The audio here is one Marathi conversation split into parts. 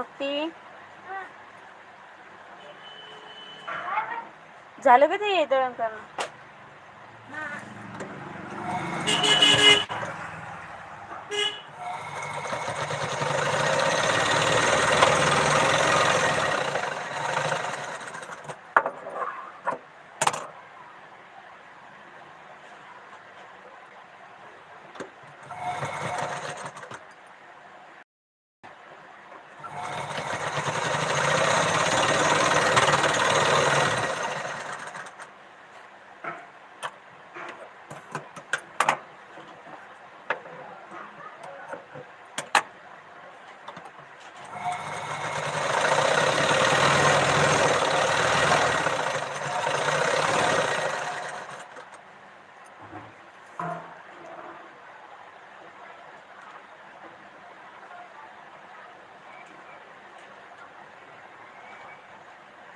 भक्ती झालं का ते दळण करणं?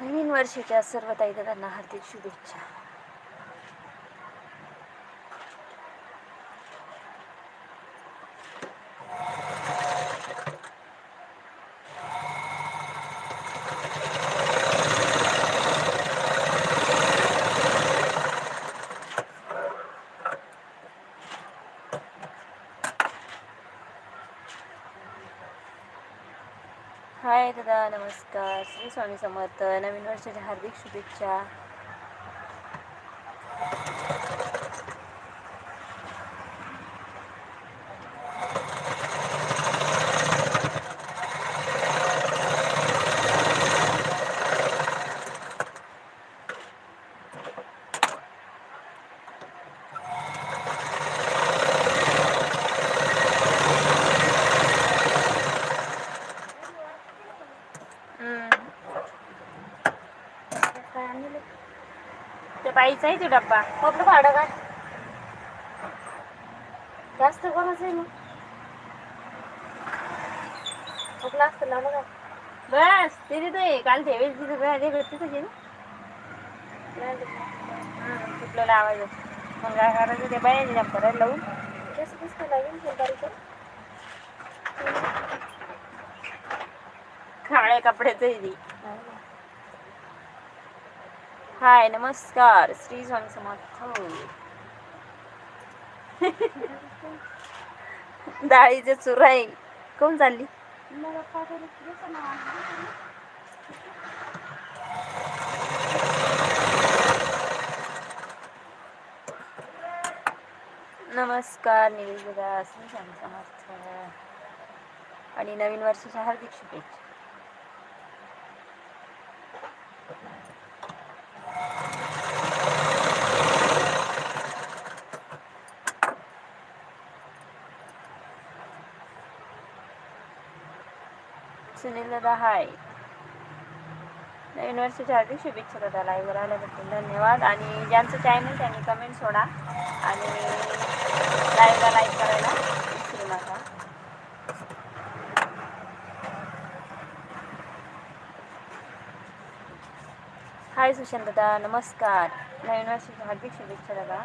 नवीन वर्षाच्या सर्व ताईदारांना हार्दिक शुभेच्छा हाय दादा नमस्कार श्री स्वामी समर्थ. नवीन वर्षाच्या हार्दिक शुभेच्छा. त्या बाईचा आहे तो डब्बा. आपलं भाडं काय? जास्त कोणाचं आहे मग कुठलं असतं लावलं काय? बस ते तिथे काल ठेवेल तिथे काय ते भेटते तुझे कुठलं लावायचं. मग काय करायचं ते बाई जंपर लावून कसं कसं लागेल शेजारीचं. काळ्या कपड्याचं आहे हाय नमस्कार श्री स्वामी समर्थ डाळीचे चुराई कोण चालली नमस्कार निवेदिता श्री स्वामी समर्थ आणि नवीन वर्षाच्या हार्दिक शुभेच्छा सुनील दादा हाय नवीन वर्षाच्या हार्दिक शुभेच्छा दादा. लाईव्हवर आल्याबद्दल धन्यवाद. आणि ज्यांचं चॅनल त्यांनी कमेंट सोडा. आणि लाईव्हला लाईक करायला विसरू नका. हाय सुशांत दादा. नमस्कार. नवीन वर्षाच्या हार्दिक शुभेच्छा दादा.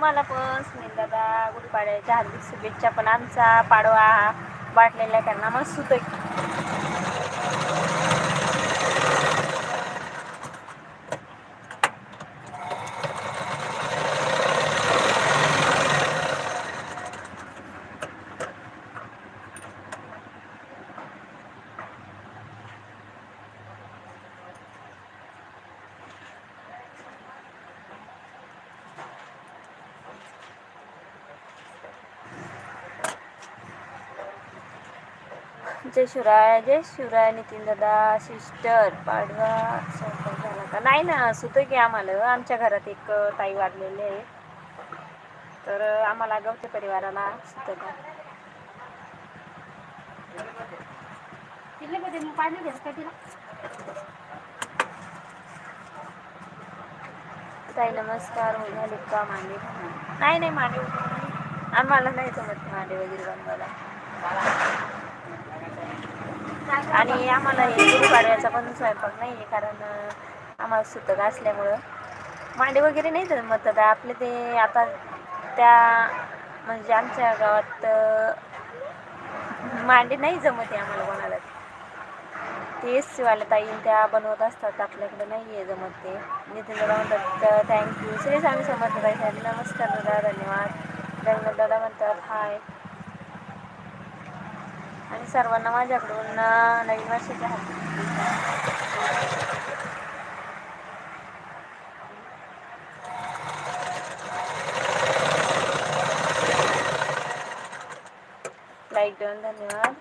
तुम्हाला पण सुनील दादा गुढीपाडव्याच्या हार्दिक शुभेच्छा. पण आमचा पाडवा वाटलेला त्यांना मग सुतोय. जय शिवराय जय शिवराय नितीन दादा सिस्टर पाडवा. स्वयंपाक झाला का? नाही ना सुतं की आम्हाला. आमच्या घरात एक ताई वाढलेली आहे. तर आम्हाला गवते परिवाराला सुतत पाणी का? ताई नमस्कार. हो झाले का मांडे नाही नाही मांडे वगैरे आम्हाला नाही जमत मांडे वगैरे बनवायला. आणि आम्हाला हे गुढीपाडव्याचा पण स्वयंपाक नाही आहे कारण आम्हाला सुतक असल्यामुळं. मांडे वगैरे नाही तर मग दादा आपले ते आता त्या म्हणजे आमच्या गावात मांडे नाही जमत आहे आम्हाला कोणाला. तेच शिवायला ताई त्या बनवत असतात आपल्याकडे नाही आहे जमत ते. नितीन दादा म्हणतात थँक्यू श्री स्वामी समर्थ ताई नमस्कार दादा धन्यवाद. रंगनाथ दादा म्हणतात हाय. आणि सर्वांना माझ्याकडून नवीन वर्षाच्या हार्दिक लाईक देऊन धन्यवाद.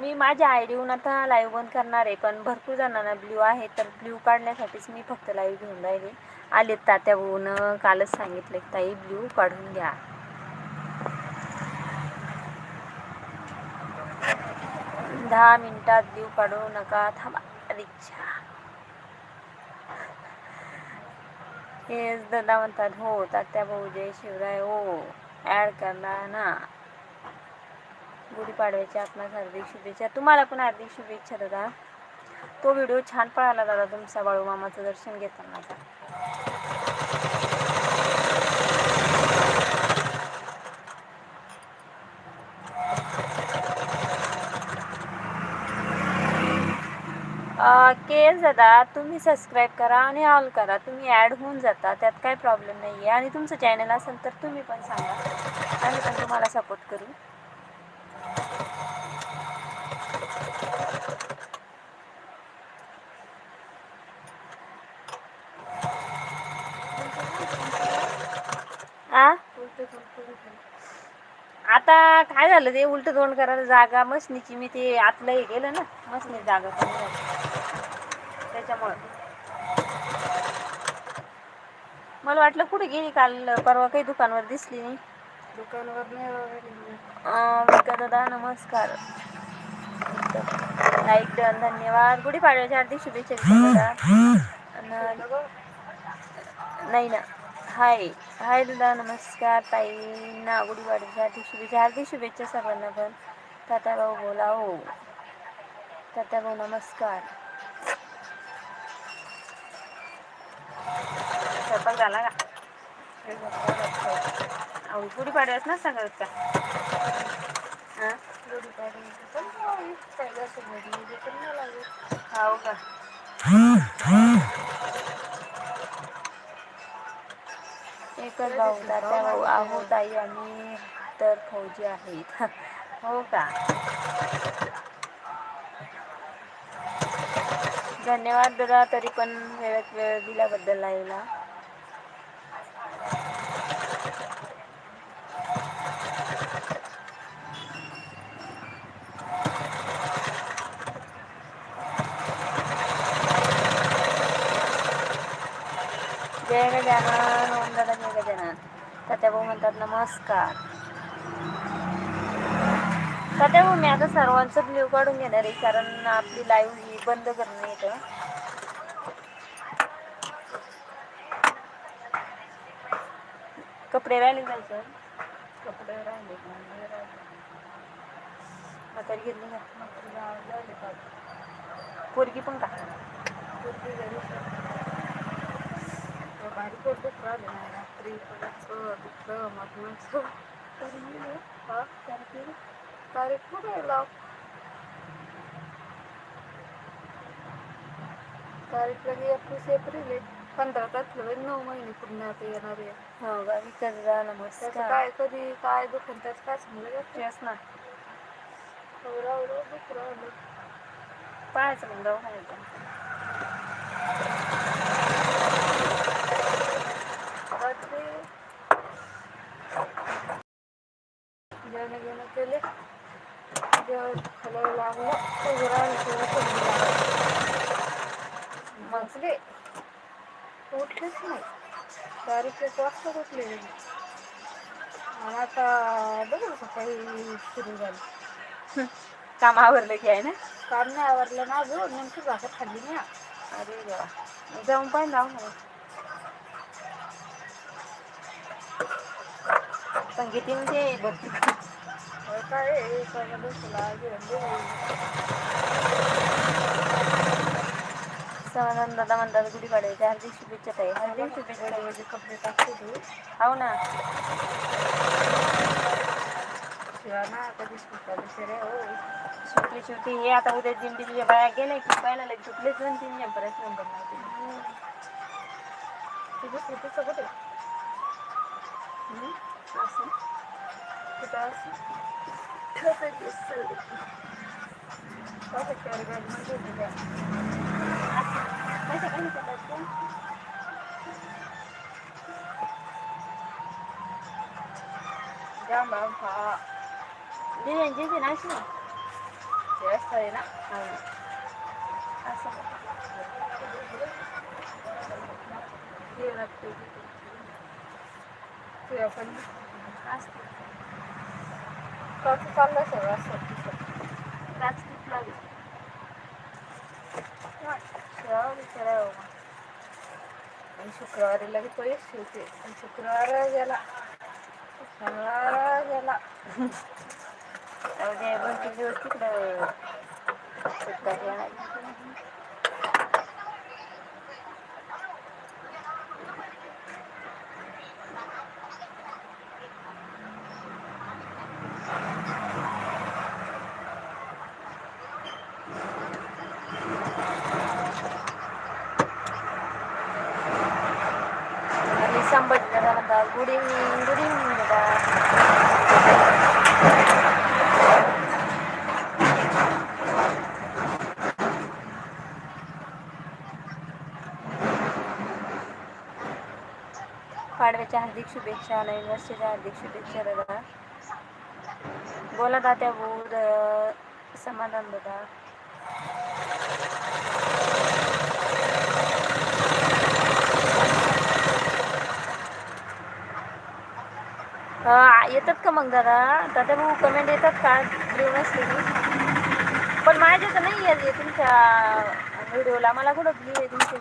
मी माझ्या आयडीहून आता लाईव्ह बंद करणार आहे पण भरपूर जणांना ब्ल्यू आहे तर ब्ल्यू काढण्यासाठीच मी फक्त लाईव्ह घेऊन राहिले. आले तात्या भाऊन कालच सांगितले ताई ब्ल्यू काढून घ्या. दहा मिनिटात ब्ल्यू काढू नका थांबा रिक्षा. हेच दादा म्हणतात हो तात्या भाऊ जय शिवराय हो ॲड करणार ना. गुढीपाडव्याच्या आपणास हार्दिक शुभेच्छा. तुम्हाला पण हार्दिक शुभेच्छा दादा. तो व्हिडिओ छान पळाला दादा तुमचा बाळूमामाचं दर्शन घेताना. के दादा तुम्ही सबस्क्राईब करा आणि ऑल करा. तुम्ही ॲड होऊन जाता त्यात काही प्रॉब्लेम नाही आहे आणि तुमचं चॅनल असेल तर तुम्ही पण सांगा. आम्ही पण तुम्हाला सपोर्ट करू. आ? आता काय झालं ते उलट तोंड करायला जागा मशनीची मी ते आतलं हे ना मसनी जागा त्याच्यामुळं. मला वाटलं कुठे गेली काल परवा काही दुकानवर दिसली नाही. दुकानावर दादा नमस्कार. लाईक डन धन्यवाद. गुढीपाडव्याच्या हार्दिक शुभेच्छा दादा नाही ना हाय. हाय दादा नमस्कार ताईंना गुढीपाडव्याच्या हार्दिक शुभेच्छा. हार्दिक शुभेच्छा सर्वांना पण. तात्या भाऊ बोला हो. तात्या भाऊ नमस्कार. स्वयंपाक झाला का? अहो गुढीपाडव्याच ना सगळं का हां का? एकच भाऊ तात्या भाऊ आहो ताई आम्ही तर फौजी आहेत. हो का? धन्यवाद दादा तरी पण वेळेत वेळ दिल्याबद्दल लाईला जय गजानन ओम दादा जय गजानन तात्या भाऊ म्हणतात नमस्कार. तात्या भाऊ मी आता सर्वांचं ब्ल्यू काढून घेणार आहे कारण आपली लाईव्ह ही बंद करणं येतं कपडे राहिले जायचं कपडे राहिले म्हातारी घेतली का राहिले पोरगी पण का? पोरगी घरीच आहे. तर भारी पोट दुखू राहिलं ना रात्री परत तारीख तारीख लाव तारीख लगे एकवीस एप्रिल आहे पंधरा तारखेला नऊ महिने पूर्ण आता येणार आहे हो का विकत झालं मस्त त्याचं काय कधी काय दुखन त्यात काय समजलं तेच ना राहू दुखू राहिलं पाहायचं मग दवाखान्यात केले. जेवण खायला लागलं लागलं मजले उठलेच नाही? तारीख एक वाजता उठले आणि आता बघू सकाळी सुरू झालं. काम आवरलं की आहे ना? काम नाही आवरलं ना अजून नेमकी भाकर खाल्ली नाही अरे देवा. जाऊन पाहिजे दवाखान्यात संगीतीन ते बघ. समाधान दादा म्हणतात गुढी पाडायची हार्दिक शुभेच्छा ताई हार्दिक शुभेच्छा म्हणजे कपडे टाकते तू हो ना. शिवाय ना कधी सुटला बिचारे हो सुटली. सुटली हे आता उद्या दिंडीच्या बाया गेल्या की पाहिला लगे सुटलेच दोन तीन परत नंबर नाही तुझं सुटीचं कुठे असं. कुठं असं? perfect ఇస్తుంది perfect arrangement ఉంది బయట కనిపించవచ్చు జాంబా నేను చేసి నాశనం చేస్తాయినా అవును అసలు జీవనప్పుడు జీవపండి ఆస్తి ना जास्त चाललंय सगळं असं तसं. काच खूप बिचारा हो. आणि शुक्रवारी लगेच पैसे शिवते आणि शुक्रवार गेला शनिवार गेला उद्या दोन तीन दिवस तिकडं घेणार. आणि संभाजी दादा म्हणतात गुड इव्हनिंग गुड इव्हनिंग दादा पाडव्याच्या हार्दिक शुभेच्छा नवीन वर्षाच्या हार्दिक शुभेच्छा दादा. बोला दात्या भाऊ समाधान दादा. येतात का मग दादा? दादा भाऊ कमेंट येतात का? लिहून असलेली पण माझ्या तर नाही आहे तुमच्या व्हिडिओला मला कुठं लिहिलं आहे तुमच्या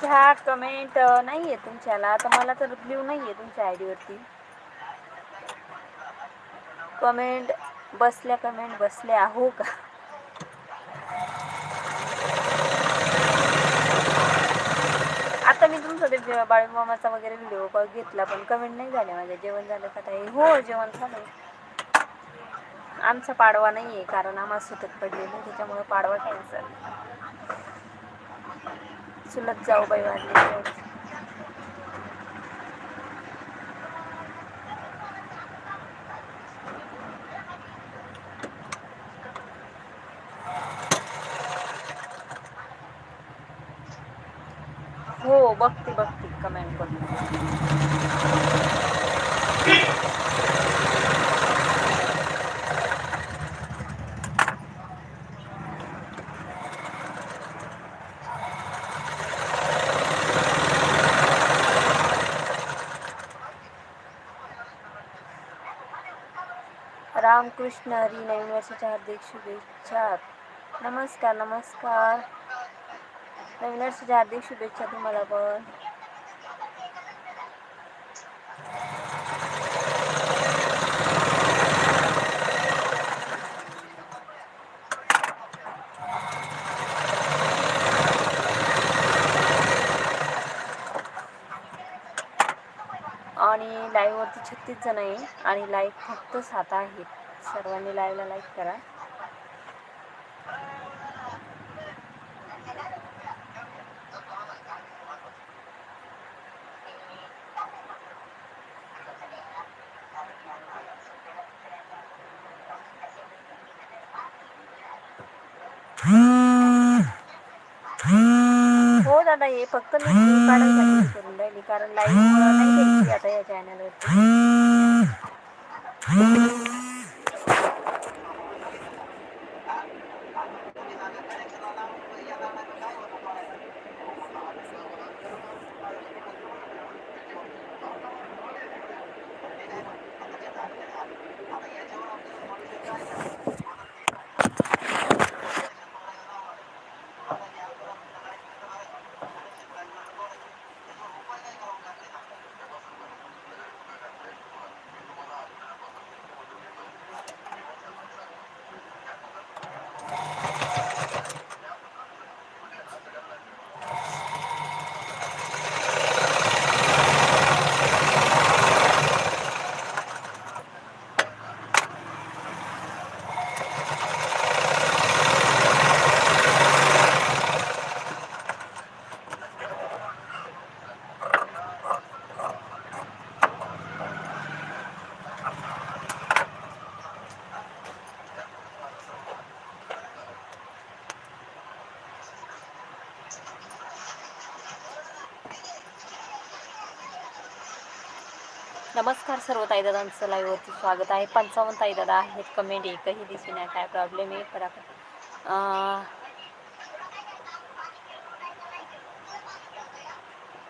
माझ्या कमेंट नाही आहे तुमच्याला. तर मला तर ब्ल्यू नाही आहे तुमच्या आय डीवरती कमेंट बसल्या कमेंट बसल्या. हो का? आता मी तुमचा ते बाळूमामाचा वगैरे व्हिडिओ घेतला पण कमेंट नाही झाले माझ्या. जेवण झालं का ताई? हो जेवण झालं आमचा पाडवा नाही आहे कारण आम्हाला सुतक पडलेलं त्याच्यामुळे पाडवा कॅन्सल चुलत जाऊ बाई वाढलेली हो बघते बघते कमेंट करून. रामकृष्ण हरी नवीन वर्षाच्या हार्दिक शुभेच्छा. नमस्कार नमस्कार. नवीन वर्षाच्या हार्दिक शुभेच्छा तुम्हाला पण. आणि लाईव्हवरती छत्तीस जण आहे आणि लाईव्ह फक्त सात आहेत. सर्वांनी लाईव्हला लाईक करा. हो दादा हे फक्त मी काढायसाठी करून राहिली कारण लाईव्ह नाही आता या चॅनलवरती नमस्कार सर्व ताईदादांचं लाईव्हवरती स्वागत आहे. पंचावन्न ताईदादा आहेत कमेंट एकही दिसून नाही काय प्रॉब्लेम आहे? पण आपण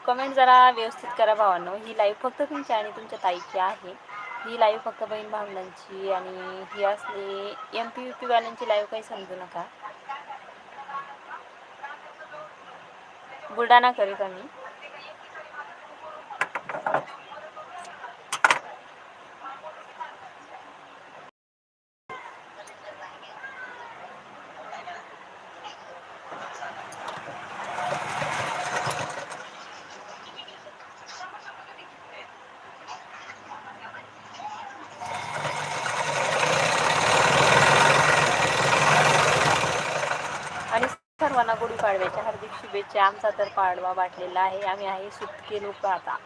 कमेंट जरा व्यवस्थित करा भावांनो. ही लाईव्ह फक्त तुमची आणि तुमच्या ताईची आहे. ही लाईव्ह फक्त बहीण भावंडांची आणि ही असली एम पी यू पी वाल्यांची लाईव्ह काही समजू नका. बुलढाणा करीत आम्ही आणि सर्वांना गुढीपाडव्याच्या हार्दिक शुभेच्छा. आमचा तर पाडवा वाटलेला आहे. आम्ही आहे सुटके लोक आता